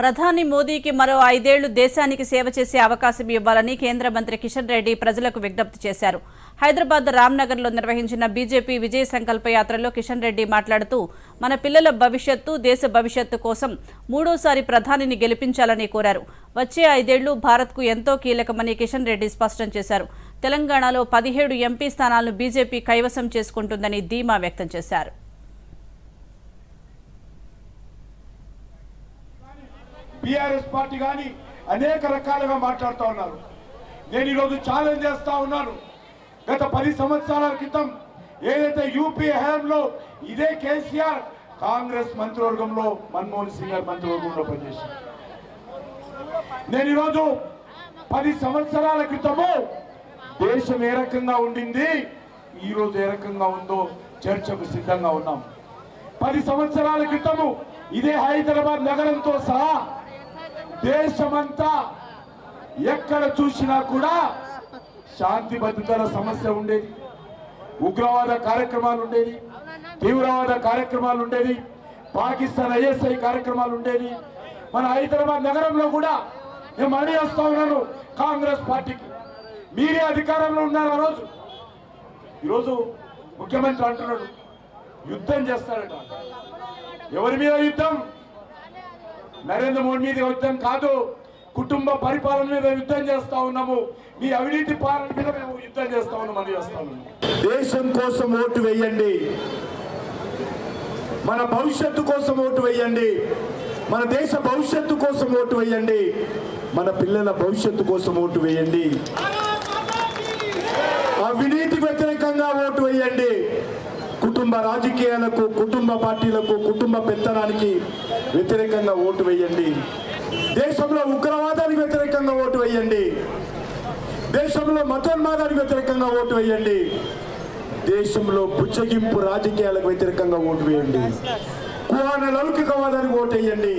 ప్రధాని మోదీకి మరో ఐదేళ్ళు దేశానికి సేవ చేసే అవకాశం ఇవ్వాలని కేంద్ర మంత్రి కిషన్ రెడ్డి ప్రజలకు విజ్ఞప్తి చేశారు. హైదరాబాద్ రామ్నగర్లో నిర్వహించిన బీజేపీ విజయ సంకల్ప యాత్రలో కిషన్ రెడ్డి మాట్లాడుతూ మన పిల్లల భవిష్యత్తు దేశ భవిష్యత్తు కోసం మూడోసారి ప్రధానిని గెలిపించాలని కోరారు. వచ్చే ఐదేళ్ళు భారత్కు ఎంతో కీలకమని కిషన్ రెడ్డి స్పష్టం చేశారు. తెలంగాణలో పదిహేడు ఎంపీ స్థానాలను బీజేపీ కైవసం చేసుకుంటుందని ధీమా వ్యక్తం చేశారు. బీఆర్ఎస్ పార్టీ కానీ అనేక రకాలుగా మాట్లాడుతూ ఉన్నారు. నేను ఈరోజు ఛాలెంజ్ చేస్తా ఉన్నాను. గత పది సంవత్సరాల క్రితం ఏదైతే యూపీ హయాంలో ఇదే కేసీఆర్ కాంగ్రెస్ మంత్రివర్గంలో మన్మోహన్ సింగ్ గారి మంత్రివర్గంలో పనిచేశారు. నేను ఈరోజు పది సంవత్సరాల క్రితము దేశం ఏ రకంగా ఉండింది ఈరోజు ఏ రకంగా ఉందో చర్చకు సిద్ధంగా ఉన్నాం. పది సంవత్సరాల క్రితము ఇదే హైదరాబాద్ నగరంతో సహా దేశమంతా ఎక్కడ చూసినా కూడా శాంతి భద్రతల సమస్య ఉండేది. ఉగ్రవాద కార్యక్రమాలు ఉండేది తీవ్రవాద కార్యక్రమాలు ఉండేది పాకిస్తాన్ ఐఎస్ఐ కార్యక్రమాలు ఉండేది మన హైదరాబాద్ నగరంలో కూడా నేను మళ్ళీ వస్తా ఉన్నాను కాంగ్రెస్ పార్టీకి. మీరే అధికారంలో ఉన్నారు ఆ రోజు. ఈరోజు ముఖ్యమంత్రి అంటున్నాడు యుద్ధం చేస్తాడట. ఎవరి మీద యుద్ధం? నరేంద్ర మోడీ మీద యుద్ధం కాదు కుటుంబ పరిపాలన మీద యుద్ధం చేస్తా ఉన్నాము. మీ అవినీతి పాలన మీద మేము యుద్ధం చేస్తా ఉన్నాం అని చేస్తా ఉన్నాము. దేశం కోసం ఓటు వేయండి. మన భవిష్యత్తు కోసం ఓటు వేయండి. మన దేశ భవిష్యత్తు కోసం ఓటు వేయండి. మన పిల్లల భవిష్యత్తు కోసం ఓటు వేయండి. అవినీతి వ్యతిరేకంగా ఓటు వేయండి. కుటుంబ రాజకీయాలకు కుటుంబ పార్టీలకు కుటుంబ పెత్తనానికి వ్యతిరేకంగా ఓటు వేయండి. దేశంలో ఉగ్రవాదానికి వ్యతిరేకంగా ఓటు వేయండి. దేశంలో మతోన్మాదానికి వ్యతిరేకంగా ఓటు వేయండి. దేశంలో బుచ్చగింపు రాజకీయాలకు వ్యతిరేకంగా ఓటు వేయండి. కుహాన లౌకికవాదానికి ఓటు వేయండి.